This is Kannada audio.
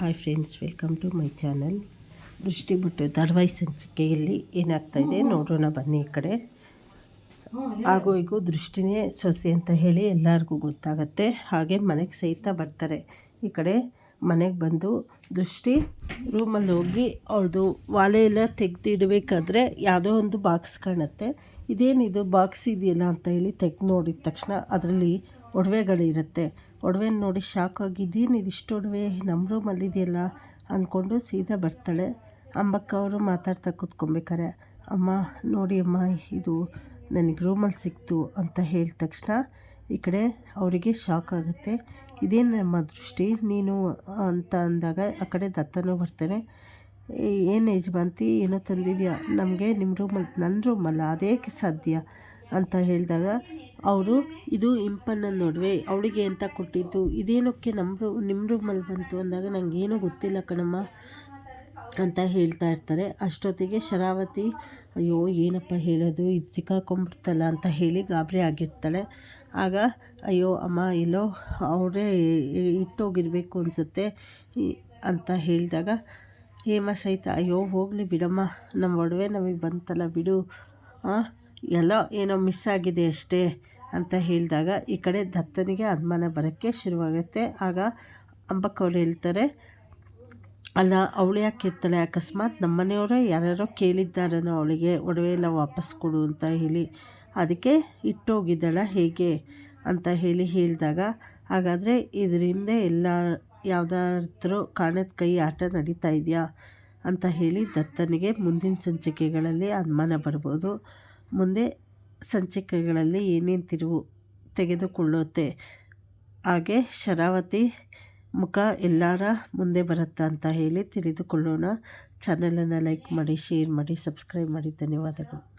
Hi friends welcome to my channel Drishti ಬಿಟ್ಟು ಧಾರವಾಹಿ ಸಂಚಿಕೆಯಲ್ಲಿ ಏನಾಗ್ತಾ ಇದೆ ನೋಡೋಣ ಬನ್ನಿ ಈ ಕಡೆ. ಹಾಗೂ ಈಗ ದೃಷ್ಟಿನೇ ಸೊಸೆ ಅಂತ ಹೇಳಿ ಎಲ್ಲರಿಗೂ ಗೊತ್ತಾಗತ್ತೆ. ಹಾಗೆ ಮನೆಗೆ ಸಹಿತ ಬರ್ತಾರೆ. ಈ ಕಡೆ ಮನೆಗೆ ಬಂದು ದೃಷ್ಟಿ ರೂಮಲ್ಲಿ ಹೋಗಿ ಅವ್ರದ್ದು ವಾಲೆ ಎಲ್ಲ ತೆಗೆದಿಡಬೇಕಾದ್ರೆ ಯಾವುದೋ ಒಂದು ಬಾಕ್ಸ್ ಕಾಣುತ್ತೆ. ಇದೇನಿದು ಬಾಕ್ಸ್ ಇದೆಯಲ್ಲ ಅಂತ ಹೇಳಿ ತೆಗೆದು ನೋಡಿದ ತಕ್ಷಣ ಅದರಲ್ಲಿ ಒಡವೆಗಳಿರುತ್ತೆ. ಒಡವೆ ನೋಡಿ ಶಾಕ್ ಆಗಿದ್ದೀನಿ ಇದಿಷ್ಟು ಒಡವೆ ನಮ್ಮ ರೂಮಲ್ಲಿ ಇದೆಯಲ್ಲ ಅಂದ್ಕೊಂಡು ಸೀದಾ ಬರ್ತಾಳೆ. ಅಂಬಕ್ಕ ಅವರು ಮಾತಾಡ್ತಾ ಕೂತ್ಕೊಬೇಕಾರೆ, ಅಮ್ಮ, ನೋಡಿ ಅಮ್ಮ, ಇದು ನನಗೆ ರೂಮಲ್ಲಿ ಸಿಕ್ತು ಅಂತ ಹೇಳಿದ ತಕ್ಷಣ ಈ ಕಡೆ ಅವರಿಗೆ ಶಾಕ್ ಆಗುತ್ತೆ. ಇದೇನು ನಮ್ಮ ದೃಷ್ಟಿ? ನೀನು ಅಂತ ಅಂದಾಗ ಆ ಕಡೆ ದತ್ತನೂ ಬರ್ತಾನೆ ಏನು ಯಜಮಾಂತಿ ಏನೋ ತಂದಿದ್ಯಾ? ನಮಗೆ ನಿಮ್ಮ ರೂಮಲ್ಲಿ ನನ್ನ ರೂಮಲ್ಲ ಅದೇಕೆ ಸಾಧ್ಯ? ಅಂತ ಹೇಳಿದಾಗ, ಅವರು, ಇದು ಇಂಪನ್ನ ನೋಡುವೆ ಅವಳಿಗೆ ಅಂತ ಕೊಟ್ಟಿದ್ದು? ಇದೇನಕ್ಕೆ ನಮ್ಮ ನಿಮ್ಮ ರೂಮಲ್ಲಿ ಬಂತು? ಅಂದಾಗ ನನಗೇನೂ ಗೊತ್ತಿಲ್ಲ ಕಣಮ್ಮ ಅಂತ ಹೇಳ್ತಾ ಇರ್ತಾರೆ. ಅಷ್ಟೊತ್ತಿಗೆ ಶರಾವತಿ, ಅಯ್ಯೋ, ಏನಪ್ಪ ಹೇಳೋದು? ಇದು ಸಿಕ್ಕಾಕೊಂಡ್ಬಿಡ್ತಲ್ಲ ಅಂತ ಹೇಳಿ ಗಾಬರಿ ಆಗಿರ್ತಾಳೆ. ಆಗ, ಅಯ್ಯೋ, ಅಮ್ಮ, ಎಲ್ಲೋ ಅವರೇ ಇಟ್ಟೋಗಿರಬೇಕು ಅನಿಸುತ್ತೆ ಅಂತ ಹೇಳಿದಾಗ, ಹೇಮ ಸಹಿತ, ಅಯ್ಯೋ, ಹೋಗಲಿ ಬಿಡಮ್ಮ. ನಮ್ಮ ಒಡವೆ ನಮಗೆ ಬಂತಲ್ಲ ಬಿಡು. ಎಲ್ಲ ಏನೋ ಮಿಸ್ ಆಗಿದೆ ಅಷ್ಟೇ ಅಂತ ಹೇಳಿದಾಗ ಈ ಕಡೆ ದತ್ತನಿಗೆ ಅನುಮಾನ ಬರೋಕ್ಕೆ ಶುರುವಾಗುತ್ತೆ. ಆಗ ಅಂಬಕ್ಕವ್ರು ಹೇಳ್ತಾರೆ, ಅಲ್ಲ, ಅವಳು ಯಾಕೆ ಇರ್ತಾಳೆ? ಅಕಸ್ಮಾತ್ ನಮ್ಮ ಮನೆಯವರೇ ಯಾರ್ಯಾರೋ ಕೇಳಿದ್ದಾರೇನೋ ಅವಳಿಗೆ. ಒಡವೆ ಎಲ್ಲ ವಾಪಸ್ ಕೊಡು ಅಂತ ಹೇಳಿ. ಅದಕ್ಕೆ ಇಟ್ಟೋಗಿದ್ದಾಳ ಹೇಗೆ? ಅಂತ ಹೇಳಿ ಹೇಳಿದಾಗ, ಹಾಗಾದರೆ ಇದರಿಂದ ಎಲ್ಲ ಯಾವುದಾದ್ರೂ ಕಾಣದ ಕೈ ಆಟ ನಡೀತಾ ಇದೆಯಾ? ಅಂತ ಹೇಳಿ ದತ್ತನಿಗೆ ಮುಂದಿನ ಸಂಚಿಕೆಗಳಲ್ಲಿ ಅನುಮಾನ ಬರ್ಬೋದು. ಮುಂದೆ ಸಂಚಿಕೆಗಳಲ್ಲಿ ಏನೇನು ತಿರುವು ತೆಗೆದುಕೊಳ್ಳುತ್ತೆ? ಹಾಗೆ ಶರಾವತಿ ಮುಖ ಎಲ್ಲರ ಮುಂದೆ ಬರುತ್ತಾ ಅಂತ ಹೇಳಿ ತಿಳಿದುಕೊಳ್ಳೋಣ. ಚಾನಲನ್ನು ಲೈಕ್ ಮಾಡಿ, ಶೇರ್ ಮಾಡಿ, ಸಬ್ಸ್ಕ್ರೈಬ್ ಮಾಡಿ. ಧನ್ಯವಾದಗಳು.